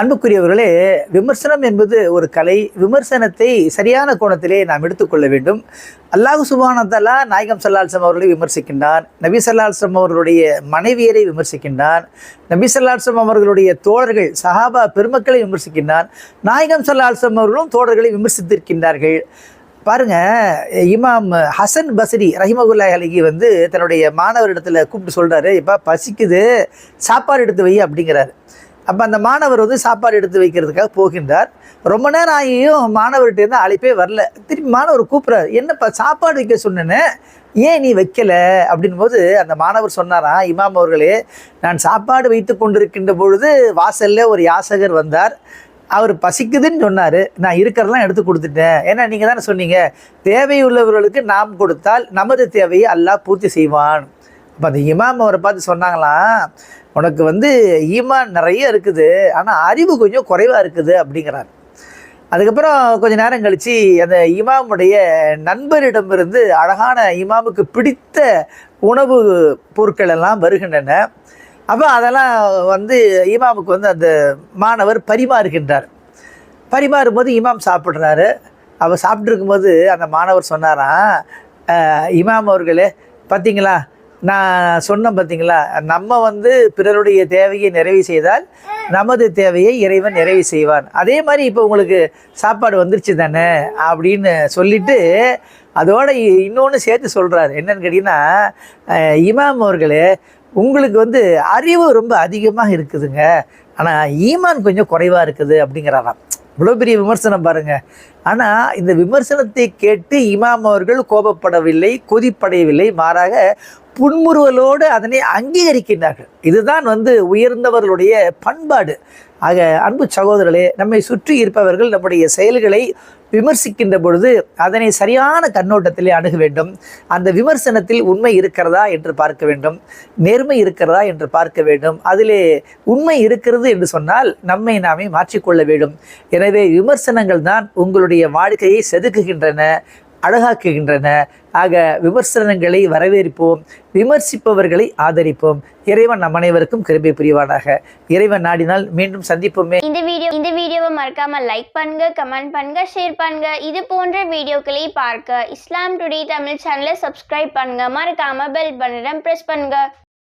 அன்புக்குரியவர்களே விமர்சனம் என்பது ஒரு கலை. விமர்சனத்தை சரியான கோணத்திலே நாம் எடுத்துக்கொள்ள வேண்டும். அல்லாஹு சுபானத்தல்லா நாயகம் சல்லாஹம் அவர்களை விமர்சிக்கின்றான். நபி சல்லாஹம் அவர்களுடைய மனைவியரை விமர்சிக்கின்றான். நபி சல்லாஹம் அவர்களுடைய தோழர்கள் சஹாபா பெருமக்களை விமர்சிக்கின்றான். நாயகம் சல்லாஹம் அவர்களும் தோழர்களை விமர்சித்திருக்கின்றார்கள். பாருங்க இமாம் ஹசன் பசரி ரஹிமகுல்லா அலிகி வந்து தன்னுடைய மாணவரிடத்தில் கூப்பிட்டு சொல்கிறாரு இப்போ பசிக்குது சாப்பாடு எடுத்து வை அப்படிங்கிறாரு. அப்போ அந்த மாணவர் வந்து சாப்பாடு எடுத்து வைக்கிறதுக்காக போகின்றார். ரொம்ப நேரம் ஆகியும் மாணவர்கிட்ட அழைப்பே வரல. திருப்பி மாணவர் கூப்பிட்றாரு. என்னப்பா சாப்பாடு வைக்க சொன்னேன்னு. ஏன் நீ வைக்கல? அப்படின் போது அந்த மாணவர் சொன்னாராம் இமாம் அவர்களே நான் சாப்பாடு வைத்து கொண்டிருக்கின்ற பொழுது வாசல்ல ஒரு யாசகர் வந்தார். அவர் பசிக்குதுன்னு சொன்னார். நான் இருக்கிறதெல்லாம் எடுத்து கொடுத்துட்டேன். ஏன்னா நீங்கள் தானே சொன்னீங்க தேவையுள்ளவர்களுக்கு நாம் கொடுத்தால் நமது தேவையை அல்லாஹ் பூர்த்தி செய்வான். இப்போ அந்த இமாம் அவரை பார்த்து சொன்னாங்களாம் உனக்கு வந்து ஈமான் நிறைய இருக்குது ஆனால் அறிவு கொஞ்சம் குறைவாக இருக்குது அப்படிங்கிறார். அதுக்கப்புறம் கொஞ்ச நேரம் கழித்து அந்த இமாமுடைய நண்பரிடமிருந்து அழகான இமாமுக்கு பிடித்த உணவு பொருட்கள் எல்லாம் வருகின்றன. அப்போ அதெல்லாம் வந்து இமாமுக்கு வந்து அந்த மாணவர் பரிமாறுகின்றார். பரிமாறும்போது இமாம் சாப்பிட்றாரு. அவர் சாப்பிட்ருக்கும்போது அந்த மாணவர் சொன்னாராம் இமாம் அவர்களே பார்த்தீங்களா நான் சொன்னேன் பார்த்தீங்களா நம்ம வந்து பிறருடைய தேவையை நிறைவு செய்தால் நமது தேவையை இறைவன் நிறைவு செய்வான். அதே மாதிரி இப்போ உங்களுக்கு சாப்பாடு வந்துருச்சு தானே அப்படின்னு சொல்லிட்டு அதோட இன்னொன்று சேர்த்து சொல்கிறாரு என்னன்னு கேட்டிங்கன்னா இமாம் அவர்களே உங்களுக்கு வந்து அறிவு ரொம்ப அதிகமாக இருக்குதுங்க. ஆனால் ஈமான் கொஞ்சம் குறைவாக இருக்குது அப்படிங்கிறாராம். இவ்வளோ பெரிய விமர்சனம் பாருங்கள் ஆனால் இந்த விமர்சனத்தை கேட்டு இமாம் அவர்கள் கோபப்படவில்லை கொதிப்படையவில்லை மாறாக புன்முறுவலோடு அதனை அங்கீகரிக்கின்றார்கள். இதுதான் வந்து உயர்ந்தவர்களுடைய பண்பாடு. ஆக அன்பு சகோதரர்களே நம்மை சுற்றி இருப்பவர்கள் நம்முடைய செயல்களை விமர்சிக்கின்ற பொழுது அதனை சரியான கண்ணோட்டத்திலே அணுக வேண்டும். அந்த விமர்சனத்தில் உண்மை இருக்கிறதா என்று பார்க்க வேண்டும். நேர்மை இருக்கிறதா என்று பார்க்க வேண்டும். அதிலே உண்மை இருக்கிறது என்று சொன்னால் நம்மை நாமே மாற்றிக்கொள்ள வேண்டும். எனவே விமர்சனங்கள் தான் உங்களுடைய வாழ்க்கையை செதுக்குகின்றன அழகாக்குகின்றன. ஆக விமர்சனங்களை வரவேற்போம் விமர்சிப்பவர்களை ஆதரிப்போம். இறைவன் நம் அனைவருக்கும் கிருபை புரிவானாக. இறைவன் நாடினால் மீண்டும் சந்திப்போமே. இந்த வீடியோ இந்த வீடியோவை மறக்காம லைக் பண்ணுங்க கமெண்ட் பண்ணுங்க ஷேர் பண்ணுங்க. இது போன்ற வீடியோக்களை பார்க்க இஸ்லாம் டுடே தமிழ் சேனலை சப்ஸ்கிரைப் பண்ணுங்க. மறக்காம பெல் பட்டனை பிரஸ் பண்ணுங்க.